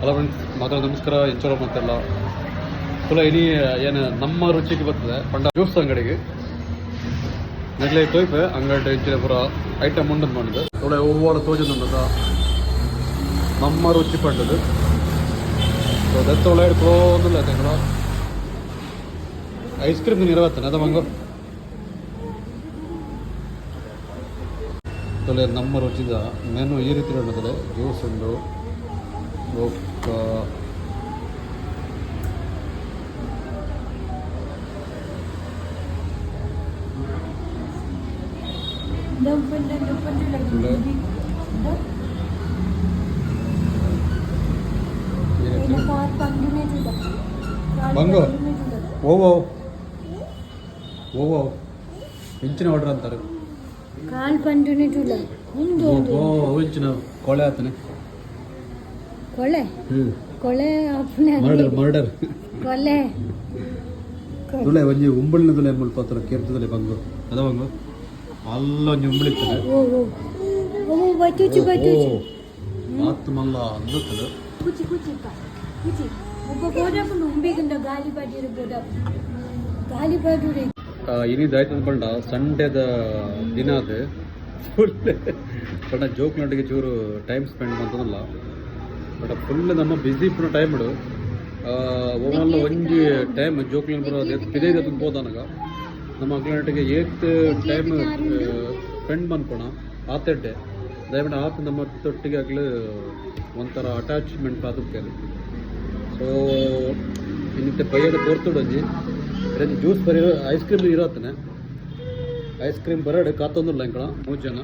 Hello friends ಮಾತಾಡ ನಮಸ್ಕಾರ ಎಂಚೋರ ಮತ್ತೆಲ್ಲ. ತುಲ ಇನಿ ಏನು, ನಮ್ಮ ರುಚಿಗೆ ಬರ್ತದೆ, ಪಂಡ ಜ್ಯೂಸ್ ಅಂಗಡಿಗೆ. ನೆಗ್ಲೆ ತೋಯ್ಪೆ ಅಂಗಡಿ ಇಂಚಿನ ಪುರ ಐಟಮ್ ಉಂಟು ಮಾಡಿದೆ ತುಳ ಒವ್ವಾಡ ತೋಜುಂದ ನಮ್ಮ ರುಚಿ ಪಂಡದು ಸೊ ದತ್ತೊಳ ಹಿಡ್ಕೋದಿಲ್ಲ ತಿಂಗಳ ಐಸ್ ಕ್ರೀಮ್ ಇರವತ್ತನೆ ಅದ ಮಂಗೋ. ತೊಲೆ ನಮ್ಮ ರುಚಿದ ಮೆನು ಈ ರೀತಿ ಉಂಟದೆ ಜ್ಯೂಸ್ ಉಂಟು ಬೊಕ್ಕ ಈ ರೀತಿ ಉಂಟು. ಬಂಗು. ಓವೋ ಓವೋ ಹೆಂಚಿನ ಆರ್ಡರ್ ಅಂತಾರೆ ಕಾಲ್ ಪಂಡುನೆ ತುಲ ಒಂದು ಓ ಹೆಂಚಿನ ಕೊಳೆ ಆತನೆ ಕೊಳೆ. ಕೊಳೆ ಮರ್ಡರ್ ಮರ್ಡರ್ ಕೊಲೆ ತುಳೆ ಒಂಜಿ ಉಂಬಳಿನ ತುಳೆ ಮುಲ್ಪ ಕೇರ್ತದಲೆ ಬಂಗು ಅದ ಬಂಗು ಅಲ್ಲ ಒಂಜಿ ಉಂಬಳಿ ಬಚ್ಚುಚಿ ಆತು ಮಲ್ಲ ಅಂದುತ್ತದು ಕುಚಿ ಕುಚಿ ಕ ಕುಚಿ. ಒಬ್ಬ ಬೋಡಪ್ಪನು ಉಂಬಿಗಿಂದ ಗಾಲಿ ಬಾಡಿರು ಬೋಡಪ್ಪ ಗಾಲಿ ಬಾಡಿರು ಇನಿದು ಆಯ್ತದ ಪಂಡ ಸಂಡೇದ ದಿನ ಅದು. ಫುಲ್ ಜೋಕ್ ನಟಿಗೆ ಚೂರು ಟೈಮ್ ಸ್ಪೆಂಡ್ ಮಾಡ್ತದಲ್ಲ ಬಟ್ ಫುಲ್ ನಮ್ಮ ಬಿಸಿ ಫುಲ್ ಟೈಮ್ ಇಡು. ಒಮ್ಮಲ್ಲ ಒಂಜಿ ಟೈಮ್ ಜೋಕ್ಲಿನ ಪುರ ಪಿದೇ ತುಂಬೋದನಗ ನಮ್ಮ ಅಗ್ಲನಟಿಗೆ ಏತ್ ಟೈಮ್ ಸ್ಪೆಂಡ್ ಮಾಡ್ಕೋಣ ಆತಡ್ಡೆ. ದಯವಿಟ್ಟು ಆತ ನಮ್ಮ ತೊಟ್ಟಿಗೆ ಆಗಲಿ ಒಂಥರ ಅಟ್ಯಾಚ್ಮೆಂಟ್ ಅದಕ್ಕೆ ಸೊ ಇನ್ನಿತ್ತೆ ಬೈಯದ ಕೊರ್ತುಡು ಒಂಜಿ ಇರೊಂಜಿ ಜ್ಯೂಸ್ ಬರೀ ಐಸ್ ಕ್ರೀಮ್ ಇರತ್ತನೆ ಐಸ್ ಕ್ರೀಮ್ ಬರಡು ಕಾತೊಂದಿಲ್ಲ ಇಂಕಳ ಮೂರು ಜನ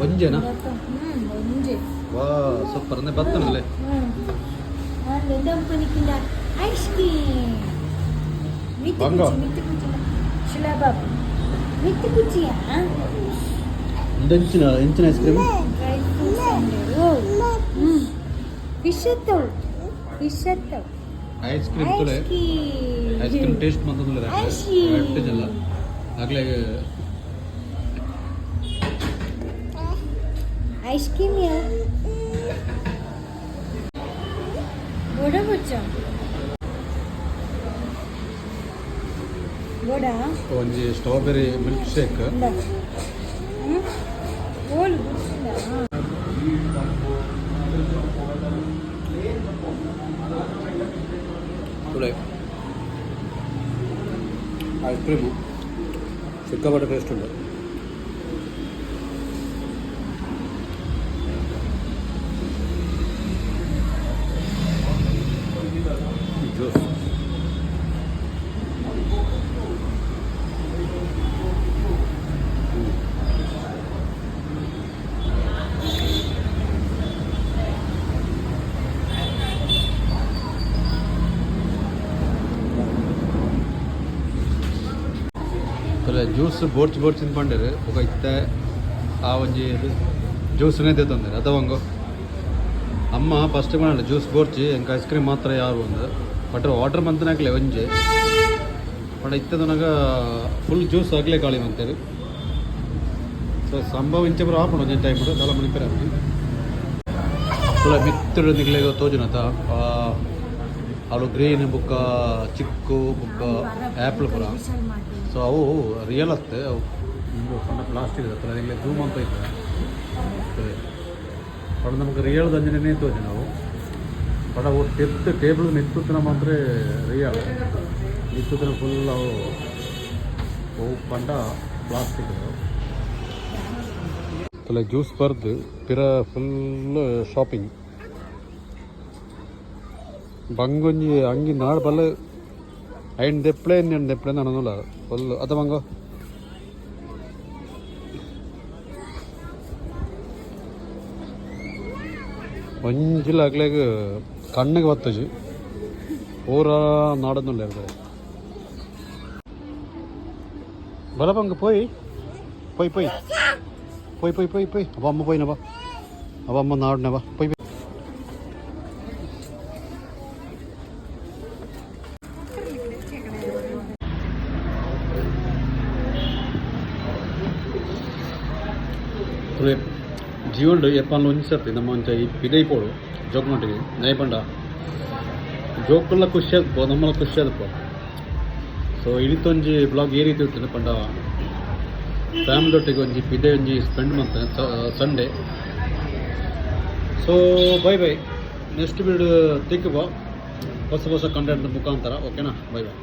ಒಂಜನ ಹ್ಮ್ ಒಂಜೆ ವಾ ಸೂಪರ್ ಅಂದ್ರೆ ಬತ್ತನಲ್ಲೇ ಹ್ಮ್ ನಾನು ದಂಪನಿಕಿಂದ ಐಸ್ ಕ್ರೀಮ್ ಮಿತ್ತಿ ಬಂಗ. ಕುಚಿ ಮಿತ್ತಿ ಕುಚಿ ಶಿಲಾಬಾಬು ಮಿತ್ತಿ ಕುಚಿಯಾ ಒಂದು ಇಂಚಿನ ಇಂಚಿನ ಐಸ್ ಕ್ರೀಮ್ ಡ್ರೈ ಫ್ರೂಟ್ಸ್ ಅಂದರು ಹ್ಮ್ ಫಿಶ್ ಎತ್ತವು ಫಿಶ್ ಎತ್ತವು ice cream ತುಳೆ ice cream taste ಬಂತಂದ್ರೆ Ice cream. ಜಲ್ಲ ಆಗ್ಲೇ ಐಸ್ ಕ್ರೀಮ್ ಯಾ ಬೋಡ ಬಚ್ಚ ಬೋಡ ಒಂಜಿ ಸ್ಟ್ರಾಬೆರಿ ಮಿಲ್ಕ್ ಶೇಕ್ ಇಂದ ಹ್ಮ್ ಓಲ್ ಬುಚ್ಚಿಂದ ತುಳೆ ಐಸ್ ಕ್ರೀಮು ಸಿಕ್ಕಾಪಟ್ಟೆ ಟೇಸ್ಟ್ ಉಂಟು ಅಲ್ಲ ಜ್ಯೂಸ್ ಬೋರ್ಚ್ ಬೋರ್ಚ್ ತಿನ್ಕೊಂಡಿರಿ ಒಬ್ಬ ಇತ್ತೆ ಆ ಒಂಜಿ ಜ್ಯೂಸ್ನೇ ತಂದಿರಿ ಅದವಂಗು ಅಮ್ಮ ಫಸ್ಟ್ ಮಾಡಲ್ಲ ಜ್ಯೂಸ್ ಬೋರ್ಚಿ, ಎಂಕ ಐಸ್ ಕ್ರೀಮ್ ಮಾತ್ರ ಯಾರು ಒಂದು ಬಟ್ ವಾಟರ್ ಮಂತನಾಗಲೇ ಒಂಜಿ. ಬಟ್ ಇತ್ತದನಾಗ ಫುಲ್ ಜ್ಯೂಸ್ ಆಗಲೇ ಕಾಳಿ ಮಂತೇರಿ ಸೊ ಸಂಭವ ಇಂಚೆ ಬರೋ ಆಪಣ ಒಂಜಿ ಟೈಮ್ ಬಿಡು ಎಲ್ಲ ಮಣಿಪರ ಫುಲ್ ಮಿತ್ತಡು ನಿಗ್ಲೆ ತೋಜುನತ ಅವು ಗ್ರೀನ್ ಬುಕ್ಕ ಚಿಕ್ಕು ಬುಕ್ಕ ಆ್ಯಪ್ಲ್ ಪುರ. ಸೊ ಅವು ರಿಯಲ್ ಅತ್ತೆ ಅವು ನಿಮ್ಮದು ಸಣ್ಣ ಪ್ಲಾಸ್ಟಿಕ್ ಇರುತ್ತೆ ಅದಕ್ಕೆ ಝೂಮ್ ಅಂತ ಇತ್ತು ಬಟ್ ನಮಗೆ ರಿಯಲ್ ದಂಜನೇ ತೋಜಿ ನಾವು. ಬಟ್ ಅವು ಟೆತ್ ಟೇಬಲ್ ನಿತ್ತುತ್ತಿನ ಮಾತ್ರ ರಿಯಲ್ ನಿತ್ತುತ್ತಿನ ಫುಲ್ ಅವು ಅವು ಪಂಡ ಪ್ಲಾಸ್ಟಿಕ್ ಅಲ್ಲ ಜ್ಯೂಸ್ ಬರ್ದು ಪಿರ ಫುಲ್ ಶಾಪಿಂಗ್ ಬಂಗೊಂಜಿ ಅಂಗಿ ನಾಡು ಬಲ್ಲ ಐನ್ ದೆಪ್ಲೆ ಇನ್ನೇನು ದೆಪ್ಲೆ ನನನಲ್ಲ ಫುಲ್ ಅದ ಮಂಗ ಒಂಜಿಲ ಆಗ್ಲಾಗ ಕಣ್ಣಿಗೆ ಬತ್ತಜಿ ಪೂರ ನಾಡನ್ನುಲ್ಲ ಇರ್ತದೆ ಬಲ ಬಂಗ ಪೋಯ್ ಪೊಯ್ ಪೊಯ್ ಪೊಯ್ ಪೊಯ್ ಪೊಯ್ ಪೊಯ್ ಅವ ಅಮ್ಮ ಪೊಯ್ನವ ಅವ ಅಮ್ಮ ನಾಡ್ನವ ಪೊಯ್ ತುಳು ಜೀವನ ಎಪ್ಪಲ್ಲ ಒಂಜಿ ಸರ್ತಿ ನಮ್ಮ ಒಂಚ ಪಿದೈ ಪೋಡು ಜೋಕ್ನೊಟ್ಟಿಗೆ ನೈಪಂಡ ಜೋಕುಲ್ಲ ಖುಷಿ ಆದ್ಪೋ ನಮ್ಮಲ್ಲ ಖುಷಿ ಆದ್ಪೋ ಸೊ ಇಳಿತೊಂಜಿ ಬ್ಲಾಗ್ ಈ ರೀತಿ ಇರ್ತದೆ ಪಂಡ. ಫ್ಯಾಮಿಲಿಯೊಟ್ಟಿಗೆ ಒಂಜಿ ಪಿದೆ ಒಂಜಿ ಸ್ಪೆಂಡ್ ಮಾಡ್ತೇನೆ Sunday. So bye bye next ಬಿಡ್ ತಿಕ್ಕುವ ಹೊಸ ಹೊಸ ಕಂಟೆಂಟ್ ಮುಖಾಂತರ ಓಕೆನಾ ಬೈ ಬೈ